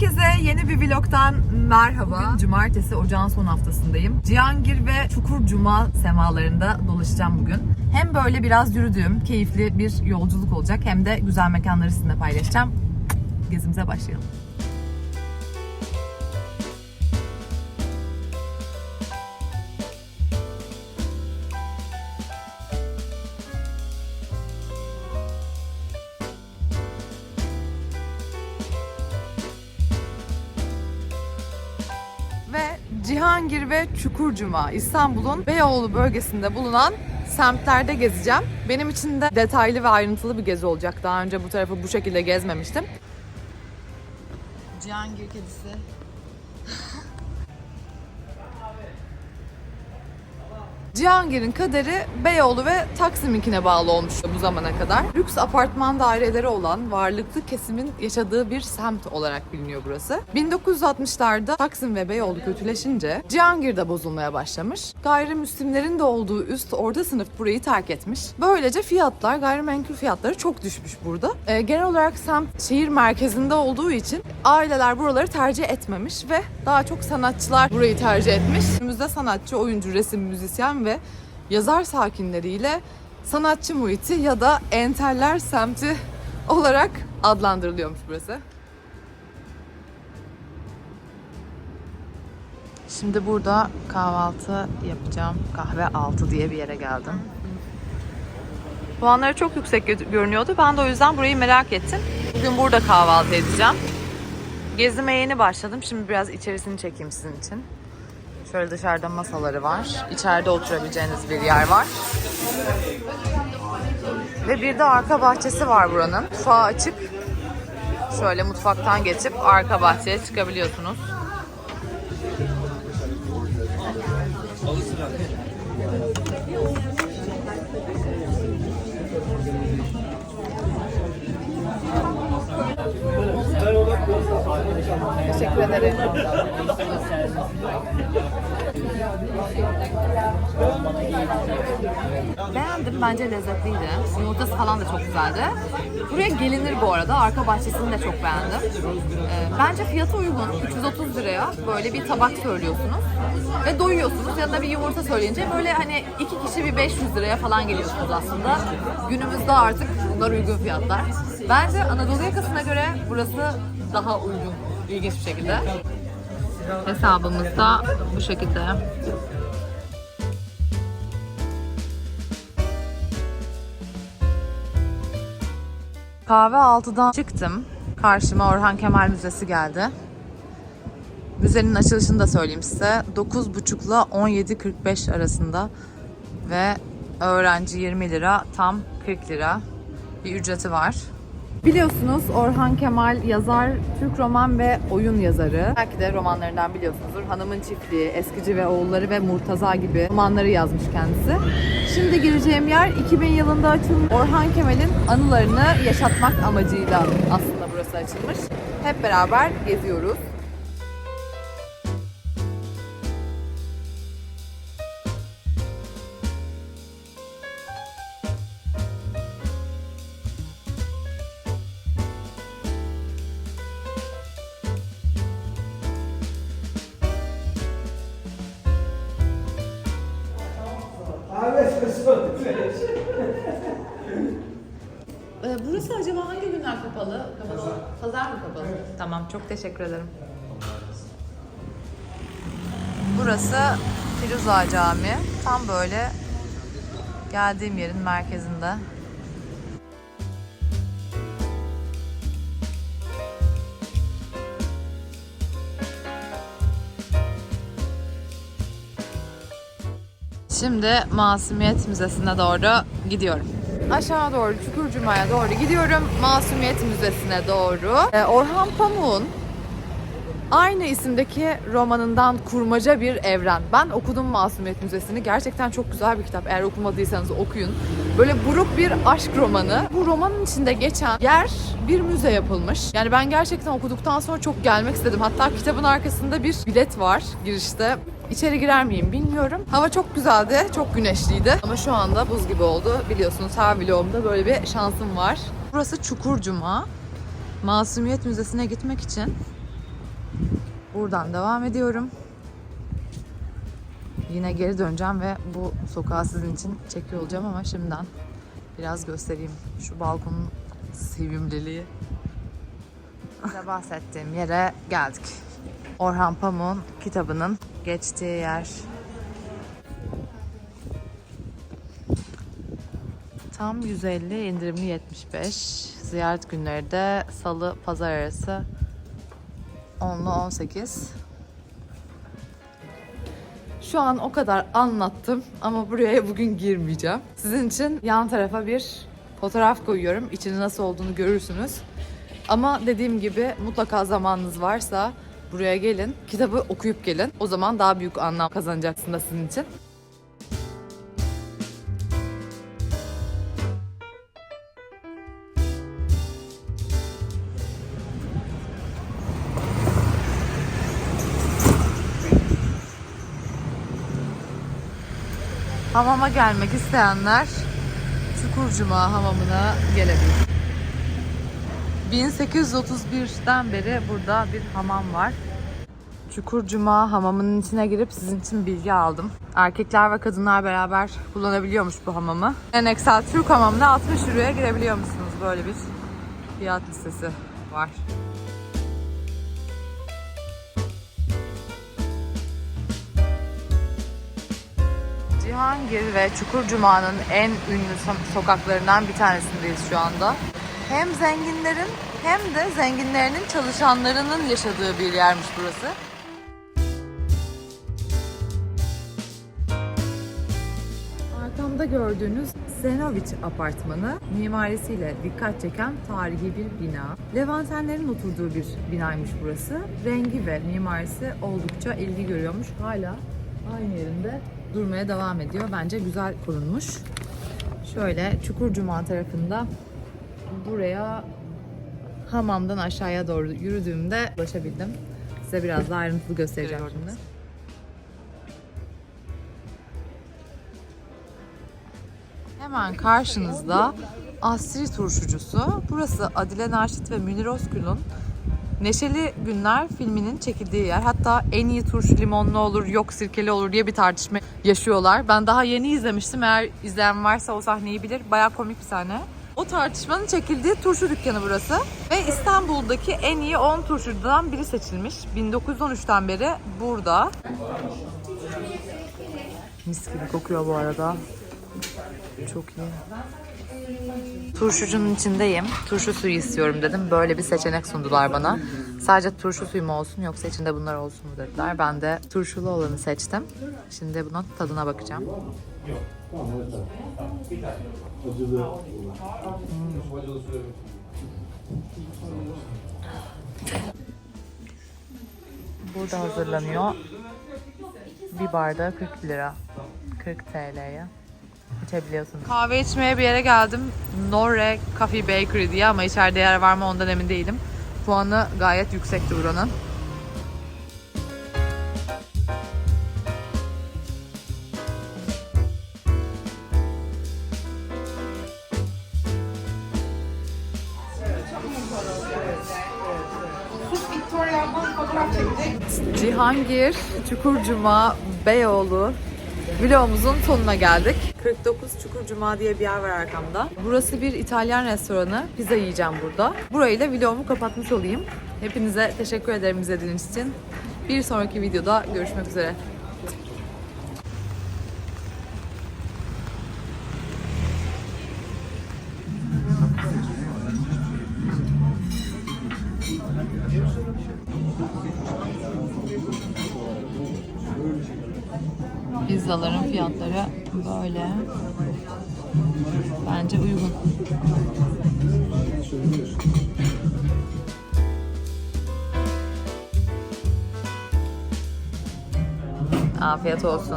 Herkese yeni bir vlogtan merhaba. Bugün cumartesi ocağın son haftasındayım. Cihangir ve Çukur Cuma semalarında dolaşacağım bugün. Hem böyle biraz yürüdüğüm, keyifli bir yolculuk olacak hem de güzel mekanları sizinle paylaşacağım. Gezimize başlayalım. Cihangir ve Çukurcuma İstanbul'un Beyoğlu bölgesinde bulunan semtlerde gezeceğim. Benim için de detaylı ve ayrıntılı bir gezi olacak. Daha önce bu tarafı bu şekilde gezmemiştim. Cihangir kedisi. Cihangir'in kaderi Beyoğlu ve Taksim'inkine bağlı olmuştu bu zamana kadar. Lüks apartman daireleri olan varlıklı kesimin yaşadığı bir semt olarak biliniyor burası. 1960'larda Taksim ve Beyoğlu kötüleşince Cihangir de bozulmaya başlamış. Gayrimüslimlerin de olduğu üst orta sınıf burayı terk etmiş. Böylece fiyatlar, gayrimenkul fiyatları çok düşmüş burada. Ee, genel olarak semt şehir merkezinde olduğu için aileler buraları tercih etmemiş ve daha çok sanatçılar burayı tercih etmiş. Günümüzde sanatçı, oyuncu, resim, müzisyen ve yazar sakinleriyle sanatçı muhiti ya da enteller semti olarak adlandırılıyormuş burası. Şimdi burada kahvaltı yapacağım. Kahve altı diye bir yere geldim. Puanları çok yüksek gö- görünüyordu. Ben de o yüzden burayı merak ettim. Bugün burada kahvaltı edeceğim. Gezime yeni başladım. Şimdi biraz içerisini çekeyim sizin için. Şöyle dışarıda masaları var. İçeride oturabileceğiniz bir yer var. Ve bir de arka bahçesi var buranın. Mutfağı açık. Şöyle mutfaktan geçip arka bahçeye çıkabiliyorsunuz. Teşekkür ederim. Beğendim. Bence lezzetliydi. Yumurtası falan da çok güzeldi. Buraya gelinir bu arada. Arka bahçesini de çok beğendim. Ee, bence fiyatı uygun. 330 liraya böyle bir tabak söylüyorsunuz. Ve doyuyorsunuz. Yanında bir yumurta söyleyince böyle hani iki kişi bir 500 liraya falan geliyorsunuz aslında. Günümüzde artık bunlar uygun fiyatlar. Bence Anadolu yakasına göre burası daha uygun. İlginç bir şekilde. Hesabımız da bu şekilde. Kahve 6'dan çıktım. Karşıma Orhan Kemal Müzesi geldi. Müzenin açılışını da söyleyeyim size. 9.30 ile 17.45 arasında ve öğrenci 20 lira, tam 40 lira bir ücreti var. Biliyorsunuz Orhan Kemal yazar, Türk roman ve oyun yazarı. Belki de romanlarından biliyorsunuzdur. Hanımın Çiftliği, Eskici ve Oğulları ve Murtaza gibi romanları yazmış kendisi. Şimdi gireceğim yer 2000 yılında açılmış Orhan Kemal'in anılarını yaşatmak amacıyla aslında burası açılmış. Hep beraber geziyoruz. Ee, Burası acaba hangi günler kapalı? Kapalı. Pazar mı kapalı? Tamam, çok teşekkür ederim. Burası Firuza Camii. Tam böyle geldiğim yerin merkezinde. Şimdi Masumiyet Müzesi'ne doğru gidiyorum. Aşağı doğru Çukurcuma'ya doğru gidiyorum. Masumiyet Müzesi'ne doğru. Ee, Orhan Pamuk'un aynı isimdeki romanından kurmaca bir evren. Ben okudum Masumiyet Müzesi'ni. Gerçekten çok güzel bir kitap. Eğer okumadıysanız okuyun. Böyle buruk bir aşk romanı. Bu romanın içinde geçen yer bir müze yapılmış. Yani ben gerçekten okuduktan sonra çok gelmek istedim. Hatta kitabın arkasında bir bilet var girişte. İçeri girer miyim bilmiyorum. Hava çok güzeldi, çok güneşliydi. Ama şu anda buz gibi oldu. Biliyorsunuz her vlogumda böyle bir şansım var. Burası Çukurcuma. Masumiyet Müzesi'ne gitmek için Buradan devam ediyorum. Yine geri döneceğim ve bu sokağı sizin için çekiyor olacağım ama şimdiden biraz göstereyim. Şu balkonun sevimliliği. Size bahsettiğim yere geldik. Orhan Pamuk'un kitabının geçtiği yer. Tam 150, indirimli 75. Ziyaret günleri de salı, pazar arası 10 ile 18. Şu an o kadar anlattım ama buraya bugün girmeyeceğim. Sizin için yan tarafa bir fotoğraf koyuyorum. İçinin nasıl olduğunu görürsünüz. Ama dediğim gibi mutlaka zamanınız varsa buraya gelin. Kitabı okuyup gelin. O zaman daha büyük anlam kazanacaksınız sizin için. Hamama gelmek isteyenler Çukurcuma hamamına gelebilir. 1831'den beri burada bir hamam var. Çukurcuma hamamının içine girip sizin için bilgi aldım. Erkekler ve kadınlar beraber kullanabiliyormuş bu hamamı. Geleneksel Türk hamamına 60 euroya girebiliyor musunuz? Böyle bir fiyat listesi var. Cihangir ve Çukurcuma'nın en ünlü so- sokaklarından bir tanesindeyiz şu anda. Hem zenginlerin hem de zenginlerinin çalışanlarının yaşadığı bir yermiş burası. Arkamda gördüğünüz Zenoviç apartmanı mimarisiyle dikkat çeken tarihi bir bina. Levantenlerin oturduğu bir binaymış burası. Rengi ve mimarisi oldukça ilgi görüyormuş. Hala aynı yerinde durmaya devam ediyor. Bence güzel korunmuş. Şöyle Çukurcuma tarafında buraya hamamdan aşağıya doğru yürüdüğümde ulaşabildim. Size biraz daha ayrıntılı göstereceğim şimdi. Hemen karşınızda Asri Turşucusu. Burası Adile Naşit ve Münir Özkul'un Neşeli Günler filminin çekildiği yer. Hatta en iyi turşu limonlu olur, yok sirkeli olur diye bir tartışma yaşıyorlar. Ben daha yeni izlemiştim. Eğer izleyen varsa o sahneyi bilir. Bayağı komik bir sahne. O tartışmanın çekildiği turşu dükkanı burası. Ve İstanbul'daki en iyi 10 turşucudan biri seçilmiş. 1913'ten beri burada. Mis gibi kokuyor bu arada. Çok iyi. Turşucunun içindeyim. Turşu suyu istiyorum dedim. Böyle bir seçenek sundular bana. Sadece turşu suyu mu olsun yoksa içinde bunlar olsun mu dediler. Ben de turşulu olanı seçtim. Şimdi bunun tadına bakacağım. Burada hazırlanıyor. Bir bardağı 40 lira. 40 TL'ye içebiliyorsunuz. Kahve içmeye bir yere geldim. Norre Coffee Bakery diye ama içeride yer var mı ondan emin değilim. Puanı gayet yüksekti buranın. Cihangir, Çukurcuma, Beyoğlu vlogumuzun sonuna geldik. 49 Çukurcuma diye bir yer var arkamda. Burası bir İtalyan restoranı. Pizza yiyeceğim burada. Burayı da vlogumu kapatmış olayım. Hepinize teşekkür ederim izlediğiniz için. Bir sonraki videoda görüşmek üzere. Pizzaların fiyatları böyle. Bence uygun. Afiyet olsun.